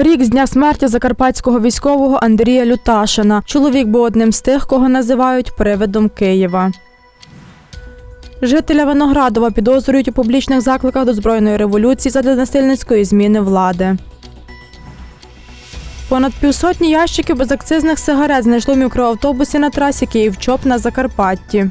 Рік з дня смерті закарпатського військового Андрія Люташина. Чоловік був одним з тих, кого називають привидом Києва. Жителя Виноградова підозрюють у публічних закликах до збройної революції задля насильницької зміни влади. Понад півсотні ящиків безакцизних сигарет знайшли в мікроавтобусі на трасі Київ-Чоп на Закарпатті.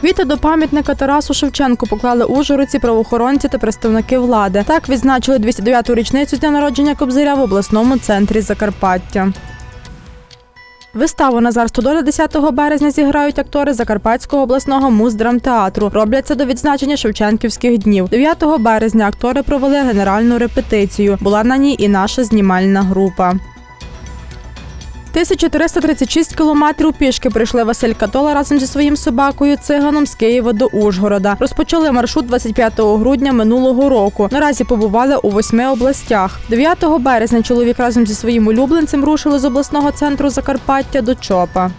Квіти до пам'ятника Тарасу Шевченку поклали ужгородці, правоохоронці та представники влади. Так відзначили 209-ту річницю дня народження Кобзаря в обласному центрі Закарпаття. Виставу Назар Стодоля 10 березня зіграють актори Закарпатського обласного муздрамтеатру. Роблять це до відзначення Шевченківських днів. 9 березня актори провели генеральну репетицію. Була на ній і наша знімальна група. 1336 кілометрів пішки прийшли Василь Катола разом зі своїм собакою циганом з Києва до Ужгорода. Розпочали маршрут 25 грудня минулого року. Наразі побували у восьми областях. 9 березня чоловік разом зі своїм улюбленцем рушили з обласного центру Закарпаття до Чопа.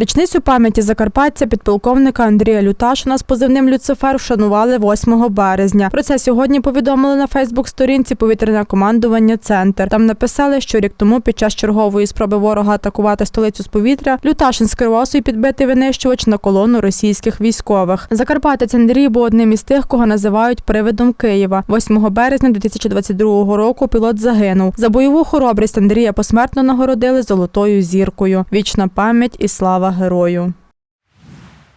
Річницю пам'яті закарпаття підполковника Андрія Люташина з позивним Люцифер вшанували 8 березня. Про це сьогодні повідомили на Фейсбук-сторінці повітряне командування Центр. Там написали, що рік тому під час чергової спроби ворога атакувати столицю з повітря Люташин скерував свій підбитий винищувач на колону російських військових. Закарпатець Андрій був одним із тих, кого називають привидом Києва. 8 березня 2022 року пілот загинув. За бойову хоробрість Андрія посмертно нагородили золотою зіркою. Вічна пам'ять і слава герою.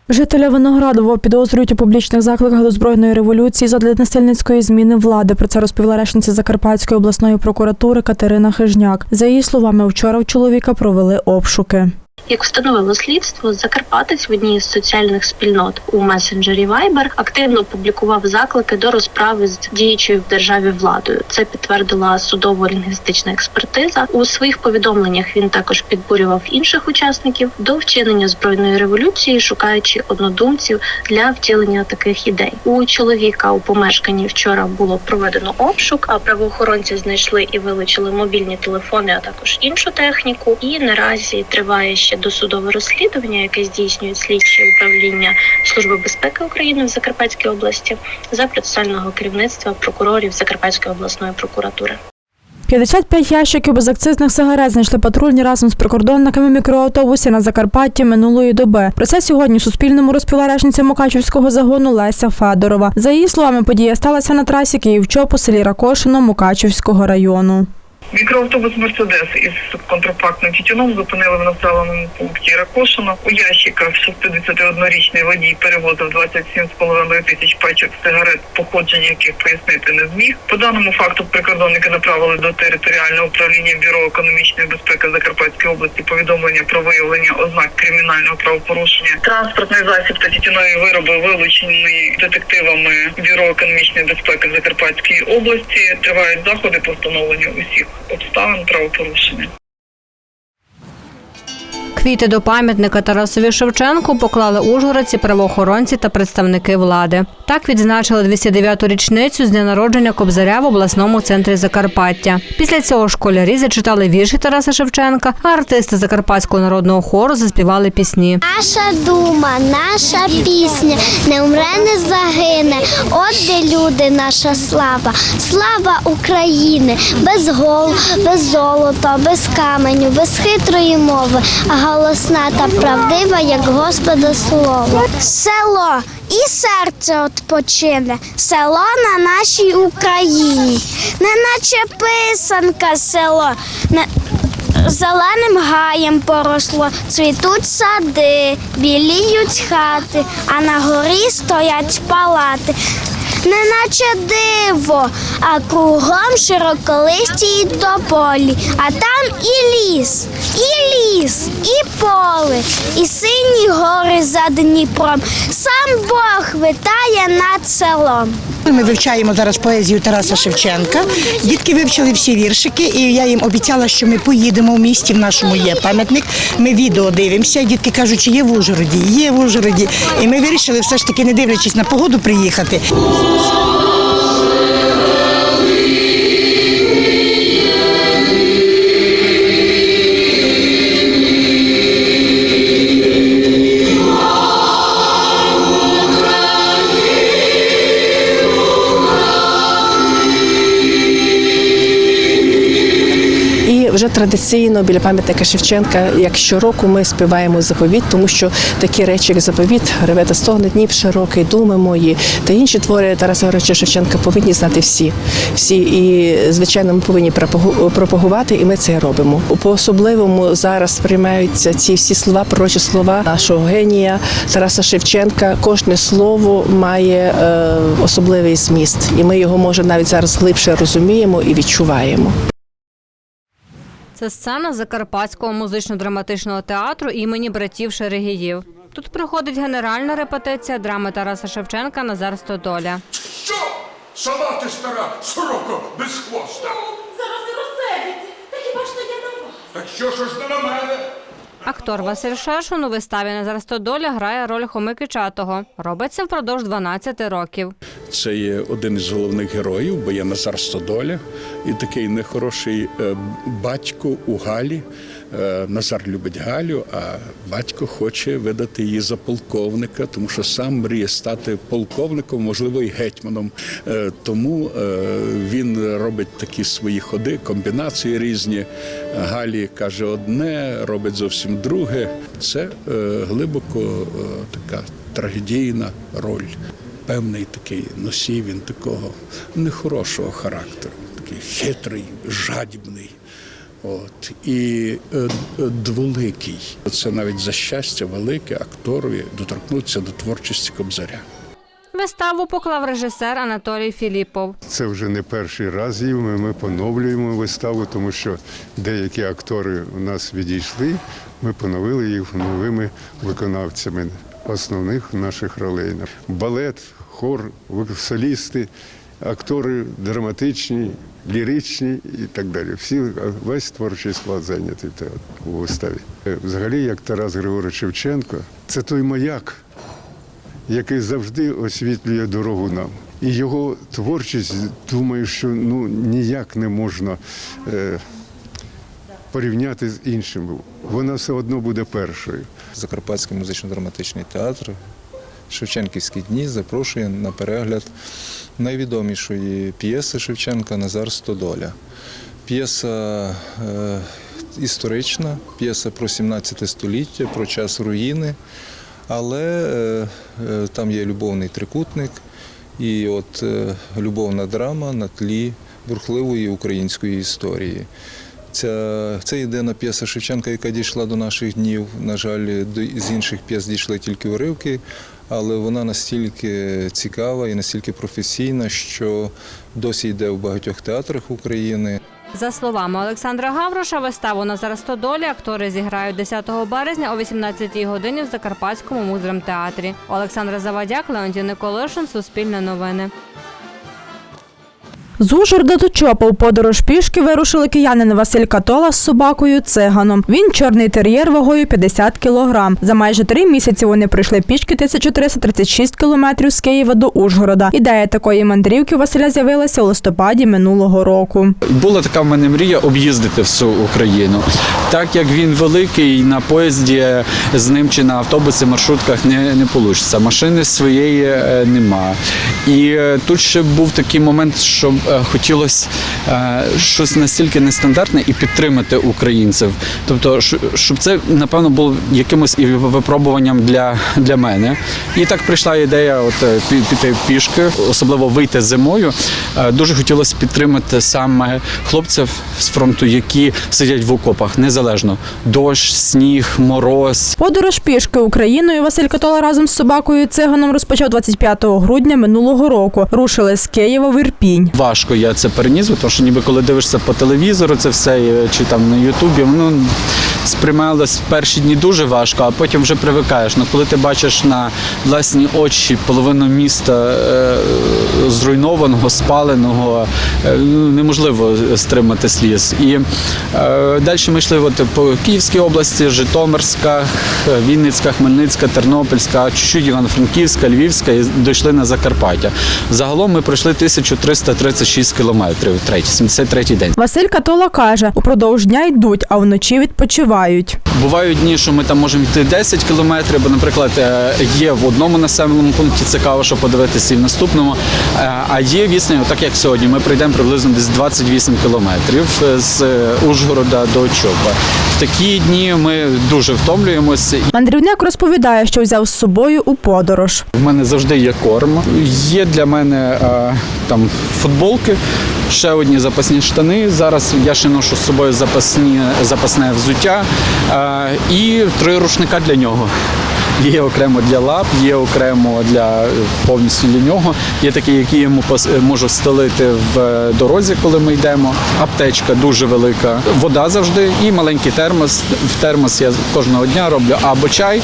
Жителя Виноградова підозрюють у публічних закликах до збройної революції задля насильницької зміни влади. Про це розповіла речниця Закарпатської обласної прокуратури Катерина Хижняк. За її словами, вчора у чоловіка провели обшуки. Як встановило слідство, Закарпатець в одній з соціальних спільнот у месенджері Viber активно публікував заклики до розправи з діючою в державі владою. Це підтвердила судово-лінгвістична експертиза. У своїх повідомленнях він також підбурював інших учасників до вчинення збройної революції, шукаючи однодумців для втілення таких ідей. У чоловіка у помешканні вчора було проведено обшук, а правоохоронці знайшли і вилучили мобільні телефони, а також іншу техніку. І наразі триває ще досудове розслідування, яке здійснюють слідчі управління Служби безпеки України в Закарпатській області за процесуального керівництва прокурорів Закарпатської обласної прокуратури. 55 ящиків безакцизних сигарет знайшли патрульні разом з прикордонниками в мікроавтобусі на Закарпатті минулої доби. Про це сьогодні Суспільному розповіла речниця Мукачівського загону Леся Федорова. За її словами, подія сталася на трасі Київ-Чоп у селі Ракошино Мукачівського району. Мікроавтобус Мерседес із контрапактним тютюном зупинили в населеному пункті Ракошино. У ящиках 61-річний водій перевозив 27,5 тисяч пачок сигарет, походження яких пояснити не зміг. По даному факту прикордонники направили до територіального управління бюро економічної безпеки Закарпатської області повідомлення про виявлення ознак кримінального правопорушення. Транспортний засіб та тютюнові вироби вилучені детективами бюро економічної безпеки Закарпатської області. Тривають заходи по встановленню усіх обставин правопорушення. Квіти до пам'ятника Тарасові Шевченку поклали ужгородці, правоохоронці та представники влади. Так відзначили 209-ту річницю з дня народження Кобзаря в обласному центрі Закарпаття. Після цього школярі зачитали вірші Тараса Шевченка, а артисти Закарпатського народного хору заспівали пісні. Наша дума, наша пісня не умре, не загине. От де люди, наша слава, слава України, без гол, без золота, без каменю, без хитрої мови, голосна та правдива, як Господа слово. Село і серце odpoчине, село на нашій Україні, неначе писанка село. Не... Зеленим гаєм поросло, цвітуть сади, біліють хати, а на горі стоять палати. Неначе диво, а кругом широколисті тополі, а там і ліс, і ліс, і поле, і сині гори за Дніпром. Сам Бог витає над селом. Ми вивчаємо зараз поезію Тараса Шевченка. Дітки вивчили всі віршики, і я їм обіцяла, що ми поїдемо в місті. В нашому є пам'ятник. Ми відео дивимося. Дітки кажуть, чи є в Ужгороді, є в Ужгороді. І ми вирішили все ж таки, не дивлячись на погоду, приїхати. Традиційно біля пам'ятника Шевченка, як щороку, ми співаємо заповіт, тому що такі речі, як заповіт, реве та стогне Дніп широкий, думи мої та інші твори Тараса Григоровича Шевченка повинні знати всі. Всі і звичайно ми повинні пропагу- пропагувати, і ми це робимо. По особливому зараз сприймаються ці всі слова, пророчі слова нашого генія Тараса Шевченка. Кожне слово має е, особливий зміст, і ми його може навіть зараз глибше розуміємо і відчуваємо. Це сцена Закарпатського музично-драматичного театру імені братів Шерегіїв. Тут проходить генеральна репетиція драми Тараса Шевченка Назар Стодоля. Що? Сама ти стара, сороко, без хвоста. Зараз не розсердиться. Та хіба ж то я на вас? Так що ж ж не на мене? Актор Василь Шершун у виставі Назар доля» грає роль Хоми Чатого. Робиться впродовж 12 років. Це є один із головних героїв, бо є Назар Стодоля і такий нехороший е, батько у Галі. Е, Назар любить Галю, а батько хоче видати її за полковника, тому що сам мріє стати полковником, можливо, і гетьманом. Е, Тому е, він робить такі свої ходи, комбінації різні. Галі каже одне, робить зовсім друге. Це глибоко така трагедійна роль певний такий носій він такого нехорошого характеру, такий хитрий, жадібний. От і е, е, дволикий. Це навіть за щастя велике акторові доторкнутися до творчості Кобзаря. Виставу поклав режисер Анатолій Філіпов. Це вже не перший раз її ми, ми поновлюємо виставу, тому що деякі актори у нас відійшли. Ми поновили їх новими виконавцями основних наших ролей. Балет, хор, солісти, актори драматичні, ліричні і так далі. Всі весь творчий склад зайнятий в те- у виставі. Е, Взагалі, як Тарас Григорович Шевченко, це той маяк, який завжди освітлює дорогу нам. І його творчість, думаю, що ну ніяк не можна е, порівняти з іншим. Вона все одно буде першою. Закарпатський музично-драматичний театр Шевченківські дні запрошує на перегляд найвідомішої п'єси Шевченка Назар Стодоля. П'єса е, історична, п'єса про 17 століття, про час руїни, але е, е, там є любовний трикутник і от любовна драма на тлі бурхливої української історії. Ця, це єдина п'єса Шевченка, яка дійшла до наших днів. На жаль, з інших п'єс дійшли тільки уривки, але вона настільки цікава і настільки професійна, що досі йде в багатьох театрах України. За словами Олександра Гавроша, виставу Назар Стодоля актори зіграють 10 березня о 18 годині в Закарпатському муздрамтеатрі. Олександра Завадяк, Леонтій Николишин, Суспільне новини. З Ужгорода до Чопа у подорож пішки вирушили киянин Василь Катола з собакою циганом. Він чорний тер'єр вагою 50 кілограм. За майже три місяці вони пройшли пішки 1336 кілометрів з Києва до Ужгорода. Ідея такої мандрівки у Василя з'явилася у листопаді минулого року. Була така в мене мрія об'їздити всю Україну. Так як він великий, на поїзді з ним чи на автобусі, маршрутках не, не вийде. Машини своєї е, нема. І е, тут ще був такий момент, що е, хотілося е, щось настільки нестандартне і підтримати українців. Тобто, щоб це напевно було якимось і випробуванням для, для мене. І так прийшла ідея от е, піти пішки, особливо вийти зимою. Е, Дуже хотілося підтримати саме хлопців з фронту, які сидять в окопах, незалежно дощ, сніг, мороз. Подорож пішки Україною Василь Катола разом з собакою циганом розпочав 25 грудня минулого року. Рушили з Києва в Ірпінь. Важко я це переніс, тому що ніби коли дивишся по телевізору, це все чи там на Ютубі, воно сприймалось перші дні дуже важко, а потім вже привикаєш. Ну коли ти бачиш на власні очі половину міста е, зруйнованого, спаленого, е, ну, неможливо стримати сліз. І е, далі ми йшли от, по Київській області, Житомирська, Вінницька, Хмельницька, Тернопільська, чуть-чуть Івано-Франківська, Львівська і дійшли на Закарпаття. Загалом ми пройшли 1336 кілометрів, третій, 73-й день. Василь Катола каже, упродовж дня йдуть, а вночі відпочивають. Тривають. Бувають дні, що ми там можемо йти 10 кілометрів, бо, наприклад, е, є в одному населеному пункті цікаво, що подивитися і в наступному. Е, А є відстань, так як сьогодні, ми прийдемо приблизно десь 28 кілометрів з е, Ужгорода до Чопа. В такі дні ми дуже втомлюємося. Мандрівник розповідає, що взяв з собою у подорож. У мене завжди є корм. Є для мене там футболки, ще одні запасні штани. Зараз я ще ношу з собою запасні, запасне взуття і три рушника для нього. Є окремо для лап, є окремо для е, повністю для нього. Є такі, які я йому е, можу стелити в е, дорозі, коли ми йдемо. Аптечка дуже велика, вода завжди і маленький термос. В термос я кожного дня роблю або чай,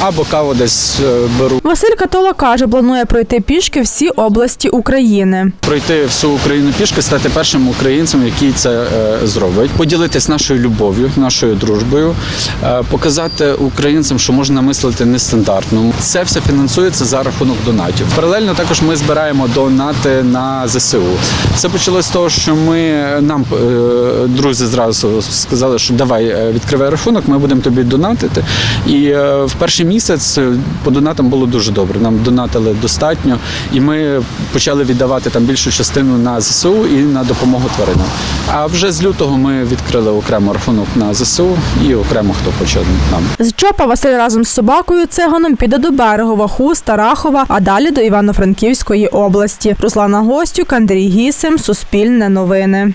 або каву десь беру. Василь Катола каже, планує пройти пішки всі області України. пройти всю Україну пішки, стати першим українцем, який це зробить, поділитись нашою любов'ю, нашою дружбою, показати українцям, що можна мислити нестандартно. Це все фінансується за рахунок донатів. Паралельно також ми збираємо донати на ЗСУ. Все почалось з того, що ми нам е, друзі зразу сказали, що давай е, відкривай рахунок, ми будемо тобі донатити. І е, в перший місяць по донатам було дуже добре. Нам донатили достатньо, і ми почали віддавати там більшу частину на ЗСУ і на допомогу тваринам. А вже з лютого ми відкрили окремо рахунок на ЗСУ і окремо хто хоче нам. З Чопа Василь разом з собакою циганом піде до Берегова, Хуста, Рахова, а далі до Івано-Франківської області. Руслана Гостюк, Андрій Гісим, Суспільне новини.